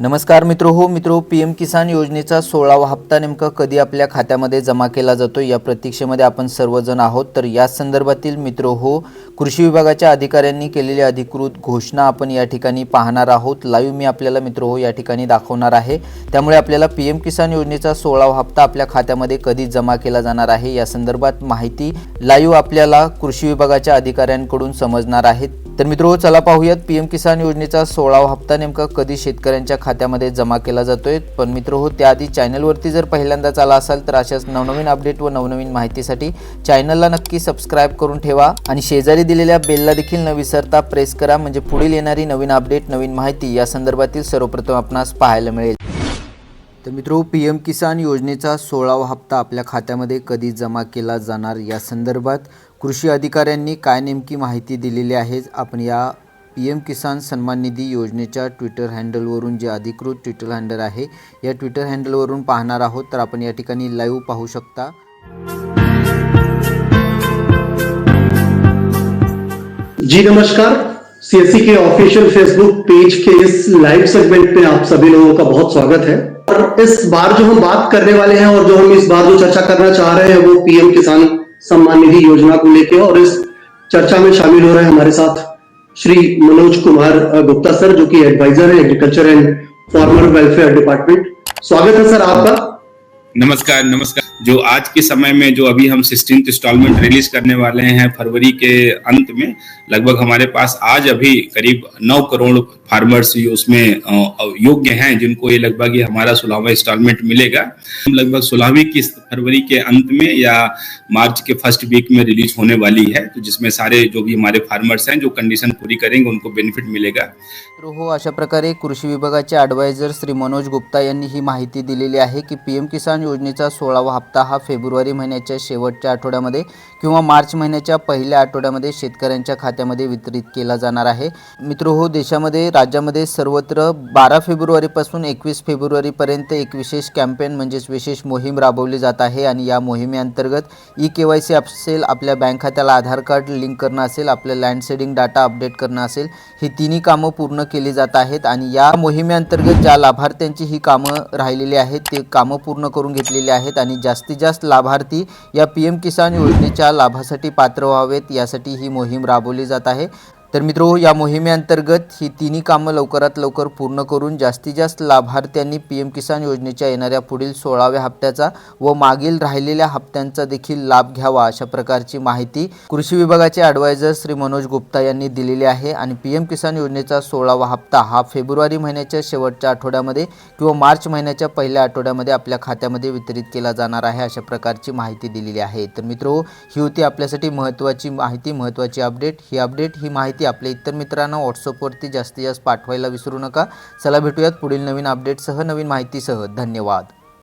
नमस्कार मित्र हो मित्र पी एम किसान योजनेचा सोळावा हप्ता नेमका कधी आपल्या खात्यामध्ये जमा केला जातो या प्रतीक्षेमध्ये आपण सर्वजण आहोत. तर या संदर्भातील मित्र हो कृषी विभागाच्या अधिकाऱ्यांनी केलेली अधिकृत घोषणा आपण या ठिकाणी पाहणार आहोत. लाईव्ह मी आपल्याला मित्र हो या ठिकाणी दाखवणार आहे. त्यामुळे आपल्याला पी एम किसान योजनेचा सोळावा हप्ता आपल्या खात्यामध्ये कधी जमा केला जाणार आहे या संदर्भात माहिती लाईव्ह आपल्याला कृषी विभागाच्या अधिकाऱ्यांकडून समजणार आहेत तर मित्र चला पाहूयात. पी एम किसान योजनेचा सोळावा हप्ता नेमका कधी शेतकऱ्यांच्या खात्यामध्ये जमा केला जातोय? पण मित्र हो त्याआधी चॅनलवरती जर पहिल्यांदाच आला असाल तर अशाच नवनवीन अपडेट व नवनवीन माहितीसाठी चॅनलला नक्की सबस्क्राईब करून ठेवा आणि शेजारी दिलेल्या बेलला देखील न विसरता प्रेस करा. म्हणजे पुढील येणारी नवीन अपडेट नवीन माहिती या संदर्भातील सर्वप्रथम आपणास पाहायला मिळेल. तर मित्रो पी एम किसान योजनेचा सोळावा हप्ता आपल्या खात्यामध्ये कधी जमा केला जाणार या संदर्भात कृषी अधिकाऱ्यांनी काय नेमकी माहिती दिलेली आहे? आपण या पी एम किसान सन्मान निधी योजनेच्या ट्विटर हँडलवरून जे अधिकृत ट्विटर हँडल आहे, या ट्विटर हँडलवरून पाहणार आहोत. तर आपण या ठिकाणी लाईव्ह पाहू शकता. जी नमस्कार. सीएससी के ऑफिशियल फेसबुक पेज के इस लाइव सेगमेंट में आप सभी लोगों का बहुत स्वागत है। और इस बार जो हम बात करने वाले हैं और जो हम इस बार जो चर्चा करना चाह रहे हैं, वो पीएम किसान सम्मान निधि योजना को लेकर और इस चर्चा में शामिल हो रहे हैं हमारे साथ श्री मनोज कुमार गुप्ता सर, जो कि एडवाइजर है agriculture and farmer welfare department स्वागत है सर आपका। नमस्कार नमस्कार। जो आज के समय में जो अभी हम सिक्सटीन इंस्टॉलमेंट रिलीज़ करने वाले हैं फरवरी के अंत में, लगभग हमारे पास आज अभी करीब नौ करोड़ फार्मर्स उसमें योग्य हैं जिनको ये लगभग ये हमारा सोलहवा इंस्टॉलमेंट मिलेगा। हम लगभग सोलहवीं किस्त फरवरी के अंत में या मार्च के फर्स्ट वीक में रिलीज होने वाली है। तो जिसमें सारे जो भी हमारे फार्मर्स हैं जो कंडीशन पूरी करेंगे उनको बेनिफिट मिलेगा। तर हो अशा प्रकारे कृषी विभागाचे ॲडवायझर श्री मनोज गुप्ता यांनी ही माहिती दिलेली आहे की पी एम किसान योजनेचा सोळावा हप्ता हा फेब्रुवारी महिन्याच्या शेवटच्या आठवड्यामध्ये किंवा मार्च महिन्याच्या पहिल्या आठवड्यामध्ये शेतकऱ्यांच्या खात्यामध्ये वितरित केला जाणार आहे. मित्र हो देशामध्ये राज्यामध्ये सर्वत्र बारा फेब्रुवारीपासून एकवीस फेब्रुवारीपर्यंत एक विशेष कॅम्पेन म्हणजेच विशेष मोहीम राबवली जात आहे आणि या मोहिमेअंतर्गत ई के वाय सी असेल आपल्या बँक खात्याला आधार कार्ड लिंक करणं असेल आपलं लँड सेडिंग डाटा अपडेट करणं असेल ही तिन्ही कामं पूर्ण केली जात आहेत आणि या मोहिमेअंतर्गत ज्या लाभार्थ्यांची ही कामं राहिलेली आहेत ते कामं पूर्ण करून घेतलेली आहेत आणि जास्तीत जास्त लाभार्थी या पी एम किसान योजनेच्या लाभासाठी पात्र व्हावेत यासाठी ही मोहीम राबवली जात आहे. तर मित्रो या मोहिमेअंतर्गत ही तिन्ही कामं लवकरात लवकर पूर्ण करून जास्तीत जास्त लाभार्थ्यांनी पी एम किसान योजनेच्या येणाऱ्या पुढील सोळाव्या हप्त्याचा व मागील राहिलेल्या हप्त्यांचा देखील लाभ घ्यावा अशा प्रकारची माहिती कृषी विभागाचे ॲडवायझर श्री मनोज गुप्ता यांनी दिलेली आहे. आणि पी एम किसान योजनेचा सोळावा हप्ता हा फेब्रुवारी महिन्याच्या शेवटच्या आठवड्यामध्ये किंवा मार्च महिन्याच्या पहिल्या आठवड्यामध्ये आपल्या खात्यामध्ये वितरित केला जाणार आहे अशा प्रकारची माहिती दिलेली आहे. तर मित्रो ही होती आपल्यासाठी महत्त्वाची माहिती महत्त्वाची अपडेट ही अपडेट ही माहिती माहिती आपल्या इतर मित्रांना व्हॉट्सअपवरती जास्तीत जास्त पाठवायला विसरू नका. चला भेटूयात पुढील नवीन अपडेटसह नवीन माहितीसह. धन्यवाद.